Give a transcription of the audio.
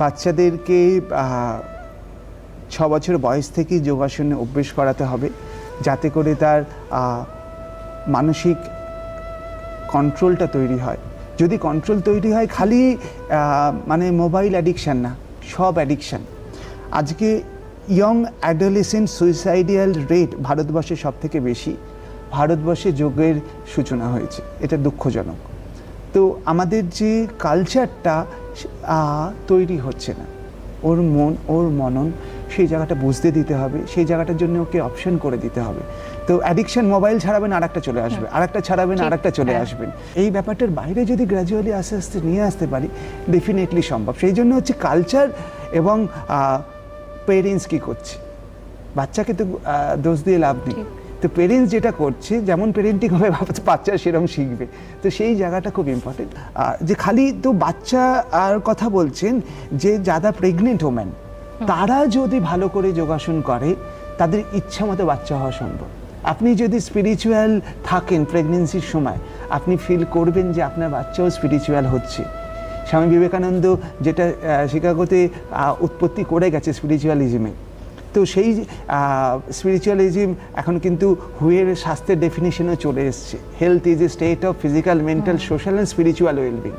বাচ্চাদেরকে ছ বছর বয়স থেকেই যোগাসনে অভ্যেস করাতে হবে যাতে করে তার মানসিক কন্ট্রোলটা তৈরি হয়। যদি কন্ট্রোল তৈরি হয়, খালি মানে মোবাইল অ্যাডিকশান না, সব অ্যাডিকশান। আজকে ইয়ং অ্যাডোলেসেন্ট সুইসাইডিয়াল রেট ভারতবর্ষে সব থেকে বেশি। ভারতবর্ষে যোগের সূচনা হয়েছে। এটা দুঃখজনক। তো আমাদের যে কালচারটা তৈরি হচ্ছে না। ওর মন ওর মনন সেই জায়গাটা বুঝতে দিতে হবে সেই জায়গাটার জন্য ওকে অপশন করে দিতে হবে। তো অ্যাডিকশন মোবাইল ছাড়াবেন আর একটা চলে আসবে। আর একটা ছাড়াবেন আর একটা চলে হ্যাঁ। আসবেন। এই ব্যাপারটার বাইরে যদি গ্র্যাজুয়ালি আস্তে আস্তে নিয়ে আসতে পারি ডেফিনেটলি সম্ভব। সেই জন্য হচ্ছে কালচার এবং পেরেন্টস কী করছে? বাচ্চাকে তো দোষ দিয়ে লাভ নেই। তো পেরেন্টস যেটা করছে যেমন পেরেন্টিং হবে বাচ্চা সেরকম শিখবে। তো সেই জায়গাটা খুব ইম্পর্টেন্ট যে খালি তো বাচ্চা আর কথা বলছেন যে যারা প্রেগনেন্ট ওম্যান তারা যদি ভালো করে যোগাসন করে তাদের ইচ্ছা মতো বাচ্চা হওয়া সম্ভব। আপনি যদি স্পিরিচুয়াল থাকেন প্রেগনেন্সির সময় আপনি ফিল করবেন যে আপনার বাচ্চাও স্পিরিচুয়াল হচ্ছে। স্বামী বিবেকানন্দ যেটা শিকাগোতে উৎপত্তি করে গেছে স্পিরিচুয়ালিজমে তো সেই স্পিরিচুয়ালিজম এখন কিন্তু হুয়ের স্বাস্থ্যের ডেফিনেশনও চলে এসছে। Health is a state of physical mental social and spiritual wellbeing